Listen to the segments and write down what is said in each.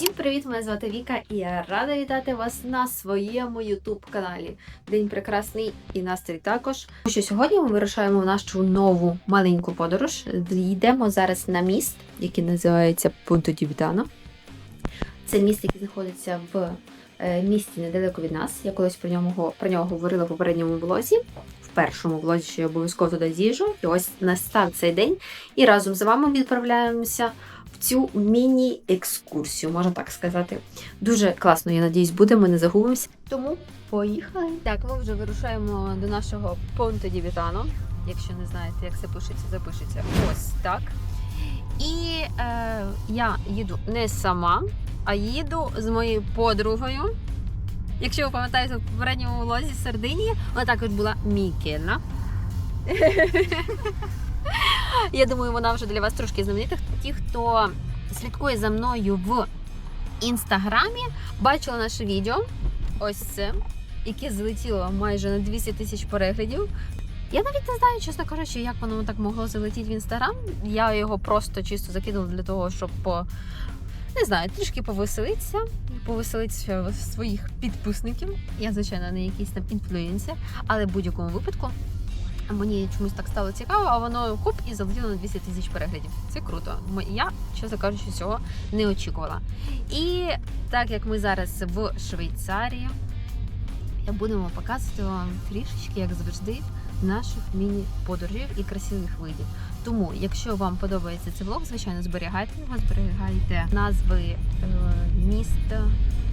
Всім привіт! Мене звати Віка і я рада вітати вас на своєму youtube каналі. День прекрасний і настрій також. Тому що сьогодні ми вирушаємо в нашу нову маленьку подорож. Йдемо зараз на міст, який називається Пунто Дівітано. Це міст, який знаходиться в е, місті недалеко від нас. Я колись про нього, про нього говорила в попередньому влозі. В першому влозі, що я обов'язково туди з'їжджу. І ось настав цей день. І разом з вами відправляємося цю міні-екскурсію, можна так сказати. Дуже класно, я надіюсь, буде, ми не загубимося. Тому поїхали. Так, ми вже вирушаємо до нашого Понте Дівітано. Якщо не знаєте, як це пишеться, запишеться ось так. І е, я їду не сама, а їду з моєю подругою. Якщо ви пам'ятаєте, в попередньому влозі з Сардинії, вона також була Мікельна. Я думаю, вона вже для вас трошки знаменита. Ті, хто слідкує за мною в інстаграмі, бачила наше відео. Ось це, яке злетіло майже на 200 тисяч переглядів. Я навіть не знаю, чесно кажучи, як воно так могло залетіти в інстаграм. Я його просто чисто закинула для того, щоб. Не знаю, трішки повеселитися, повеселитися своїх підписників. Я, звичайно, не якийсь там інфлюенсер, але в будь-якому випадку Мені чомусь так стало цікаво, а воно хоп і залетіло на 200 тисяч переглядів. Це круто. Я, чесно кажучи, цього не очікувала. І так як ми зараз в Швейцарії, будемо показувати вам трішечки, як завжди, наших міні-подорожів і красивих видів. Тому, якщо вам подобається цей влог, звичайно, зберігайте його, зберігайте назви е, міст,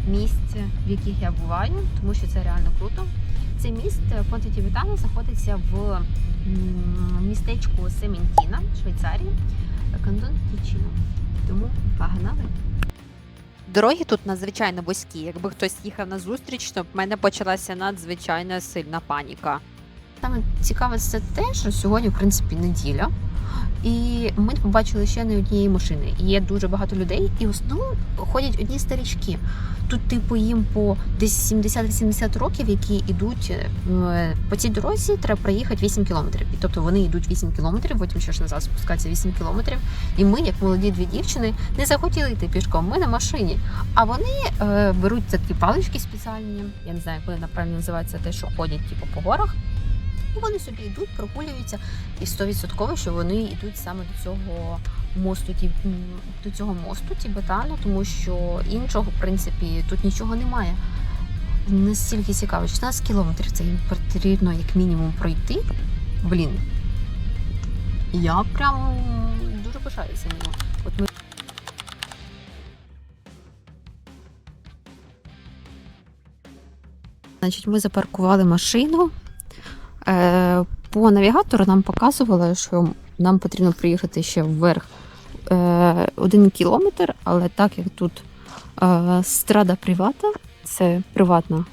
місць, в яких я буваю, тому що це реально круто. Це міст Понте Тівітано знаходиться в містечку Сементіна, Швейцарії, кантон Тічіно. Тому погнали. Дороги тут надзвичайно вузькі. Якби хтось їхав на зустріч, то в мене почалася надзвичайно сильна паніка. Саме цікаве це те, що сьогодні, в принципі, неділя. І ми побачили ще не однієї машини. Є дуже багато людей, і в основному ходять одні старічки. Тут, типу, їм по десь 70-80 років, які йдуть е, по цій дорозі, треба проїхати 8 кілометрів. І тобто вони йдуть 8 кілометрів, потім ще ж назад спускаються 8 кілометрів. І ми, як молоді дві дівчини, не захотіли йти пішком. Ми на машині. А вони е, беруть такі палички спеціальні. Я не знаю, як вони направильно називаються те, що ходять типу, по горах. І вони собі йдуть, прогулюються, і 100% що вони йдуть саме до цього мосту, ті- до цього мосту Тібетану, тому що іншого, в принципі, тут нічого немає. Настільки цікаво, 16 кілометрів це їм потрібно як мінімум пройти. Блін. Я прям дуже пишаюся ним. От ми Значить, ми запаркували машину. Е, По навігатору нам показувало, що нам потрібно приїхати ще вверх е, один кілометр, але так як тут е, страда привата, це приватна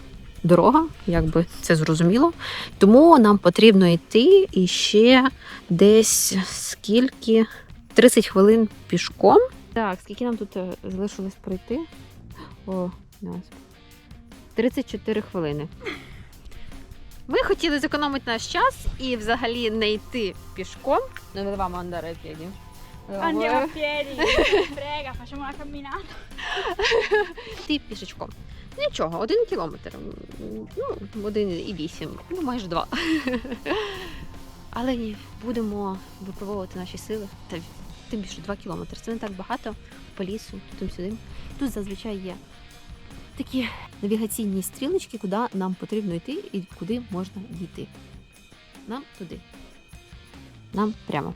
дорога, якби це зрозуміло. Тому нам потрібно йти іще десь скільки 30 хвилин пішком. Так, скільки нам тут залишилось пройти? О, нас. 34 хвилини. Ми хотіли зекономити наш час і взагалі не йти пішком. Не vedevamo andare a piedi. Andiamo a piedi, prega, facciamo una camminata. Йти пішечком. Нічого, один кілометр. Ну, один і вісім, ну майже два. Але ні, будемо випробовувати наші сили. Та тим більше два кілометри. Це не так багато по лісу, тим сюди. Тут зазвичай є такі навігаційні стрілочки, куди нам потрібно йти і куди можна дійти. Нам туди. Нам прямо.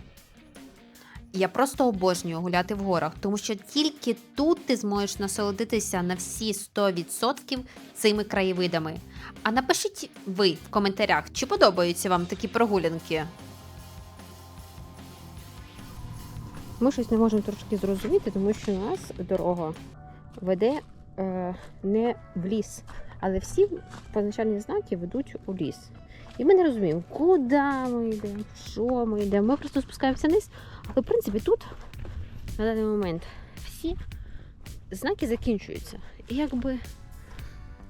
Я просто обожнюю гуляти в горах, тому що тільки тут ти зможеш насолодитися на всі 100% цими краєвидами. А напишіть ви в коментарях, чи подобаються вам такі прогулянки. Ми щось не можемо трошки зрозуміти, тому що у нас дорога веде не в ліс, але всі позначальні знаки ведуть у ліс. І ми не розуміємо, куди ми йдемо, що ми йдемо. Ми просто спускаємося вниз, але в принципі тут на даний момент всі знаки закінчуються. І якби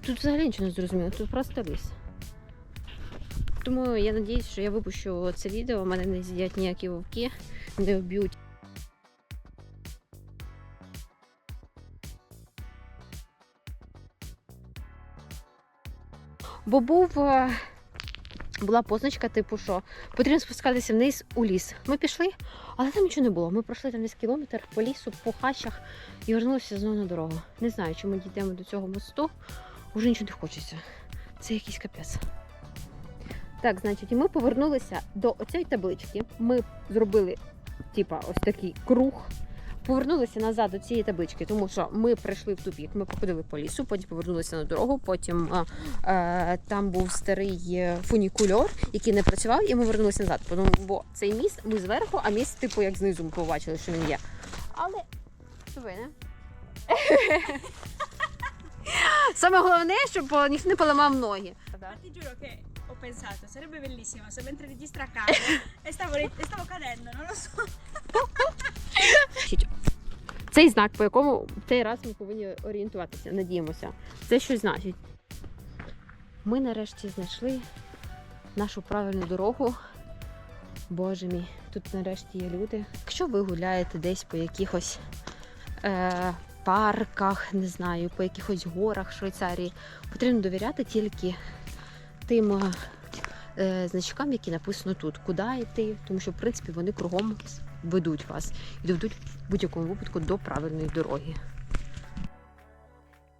тут взагалі нічого не зрозуміло, тут просто ліс. Тому я сподіваюся, що я випущу це відео, мене не з'їдять ніякі вовки, не вб'ють. Бо був. е, Була позначка, типу, що потрібно спускатися вниз у ліс. Ми пішли, але там нічого не було. Ми пройшли там десь кілометр по лісу, по хащах і вернулися знову на дорогу. Не знаю, чи ми дійдемо до цього мосту. Уже нічого не хочеться. Це якийсь капець. Так, значить, і ми повернулися до оцієї таблички. Ми зробили, типа, ось такий круг. Повернулися назад до цієї таблички, тому що ми прийшли в тупік, ми походили по лісу, потім повернулися на дорогу, потім а, е, там був старий е, фунікульор, який не працював, і ми вернулися назад. Тому, бо цей міст ми зверху, а міст, типу, як знизу ми побачили, що він є. Але ви не. Саме головне, щоб ніхто не поламав ноги. Ti giuro che ho pensato, sarebbe bellissimo se mentre registra a e stavo, e stavo cadendo, non lo so. Цей знак, по якому в цей раз ми повинні орієнтуватися, надіємося. Це що значить? Ми нарешті знайшли нашу правильну дорогу. Боже мій, тут нарешті є люди. Якщо ви гуляєте десь по якихось е, парках, не знаю, по якихось горах Швейцарії, потрібно довіряти тільки тим е, значкам, які написано тут, куди йти, тому що в принципі вони кругом ведуть вас і доведуть в будь-якому випадку до правильної дороги.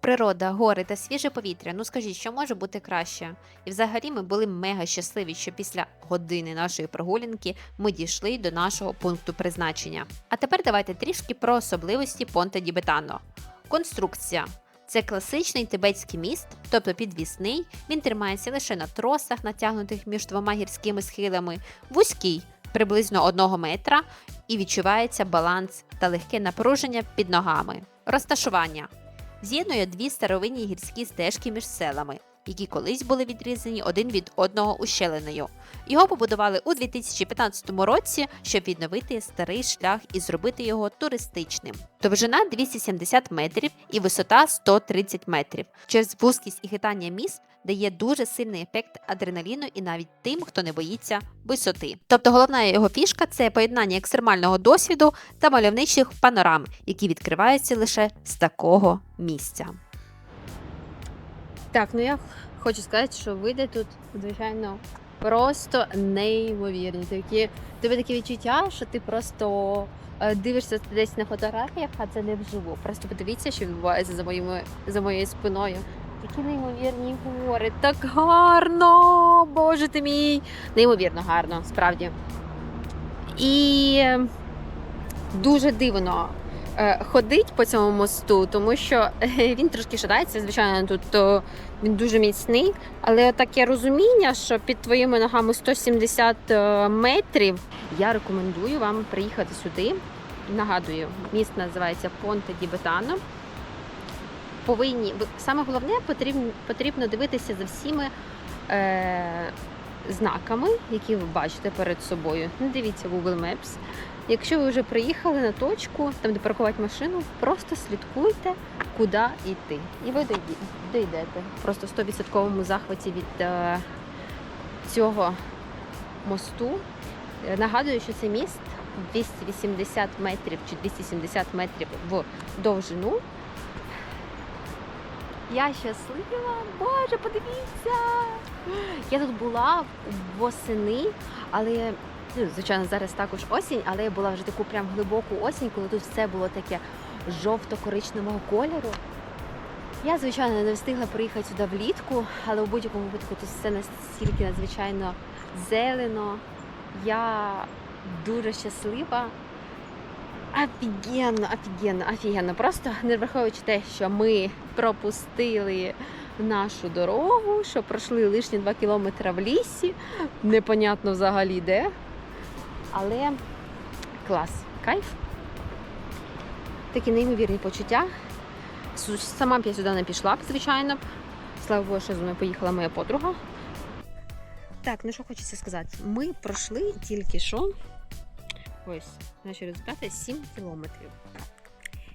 Природа, гори та свіже повітря. Ну скажіть, що може бути краще? І взагалі ми були мега щасливі, що після години нашої прогулянки ми дійшли до нашого пункту призначення. А тепер давайте трішки про особливості Понте ді Бетано. Конструкція. Це класичний тибетський міст, тобто підвісний. Він тримається лише на тросах, натягнутих між двома гірськими схилами, вузький, приблизно 1 метра, і відчувається баланс та легке напруження під ногами. Розташування з'єднує дві старовинні гірські стежки між селами, які колись були відрізані один від одного ущелиною. Його побудували у 2015 році, щоб відновити старий шлях і зробити його туристичним. Довжина 270 метрів і висота 130 метрів. Через вузькість і хитання міст дає дуже сильний ефект адреналіну і навіть тим, хто не боїться висоти. Тобто головна його фішка це поєднання екстремального досвіду та мальовничих панорам, які відкриваються лише з такого місця. Так, ну я хочу сказати, що види тут, звичайно, просто неймовірні. Такі, тебе таке відчуття, що ти просто е, дивишся десь на фотографіях, а це не вживу. Просто подивіться, що відбувається за моїми за моєю спиною. Такі неймовірні гори, так гарно! Боже ти мій! Неймовірно гарно, справді. І дуже дивно е, ходить по цьому мосту, тому що е, він трошки шатається. Звичайно, тут е, він дуже міцний, але таке розуміння, що під твоїми ногами 170 е, метрів. Я рекомендую вам приїхати сюди. Нагадую, міст називається Понте ді Бетано. Повинні саме головне потрібно, потрібно дивитися за всіми е, знаками, які ви бачите перед собою. Не дивіться Google Maps. Якщо ви вже приїхали на точку, там де паркувати машину, просто слідкуйте, куди йти. І ви дійдете. Просто в 100% захваті від е, цього мосту. Е, Нагадую, що це міст 280 метрів чи 270 метрів в довжину. Я щаслива, боже, подивіться! Я тут була восени, але ну, звичайно зараз також осінь, але я була вже таку прям глибоку осінь, коли тут все було таке жовто-коричневого кольору. Я, звичайно, не встигла приїхати сюди влітку, але у будь-якому випадку тут все настільки надзвичайно зелено. Я дуже щаслива. Офігенно, офігенно, офігенно. Просто не враховуючи те, що ми пропустили нашу дорогу, що пройшли лишні 2 кілометри в лісі. Непонятно взагалі де. Але клас, кайф. Такі неймовірні почуття. Сама б я сюди не пішла б, звичайно. Слава Богу, що зі мною поїхала моя подруга. Так, ну що хочеться сказати. Ми пройшли тільки що. Ось, наші результати 7 кілометрів.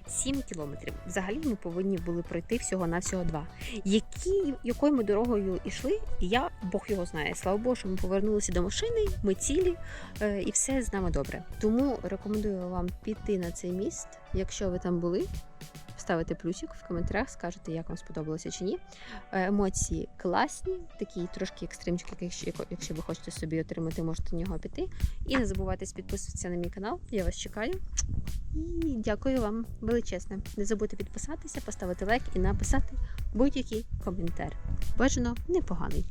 7 кілометрів. Взагалі ми повинні були пройти всього на всього два. Які, якою ми дорогою йшли, я Бог його знає. Слава Богу, що ми повернулися до машини, ми цілі е, і все з нами добре. Тому рекомендую вам піти на цей міст, якщо ви там були. Поставите плюсик в коментарях, скажете, як вам сподобалося чи ні. Е, Емоції класні, такі трошки екстримчик, якщо, якщо ви хочете собі отримати, можете на нього піти. І не забувайте підписуватися на мій канал. Я вас чекаю. І дякую вам величезне. Не забудьте підписатися, поставити лайк і написати будь-який коментар. Бажано непоганий.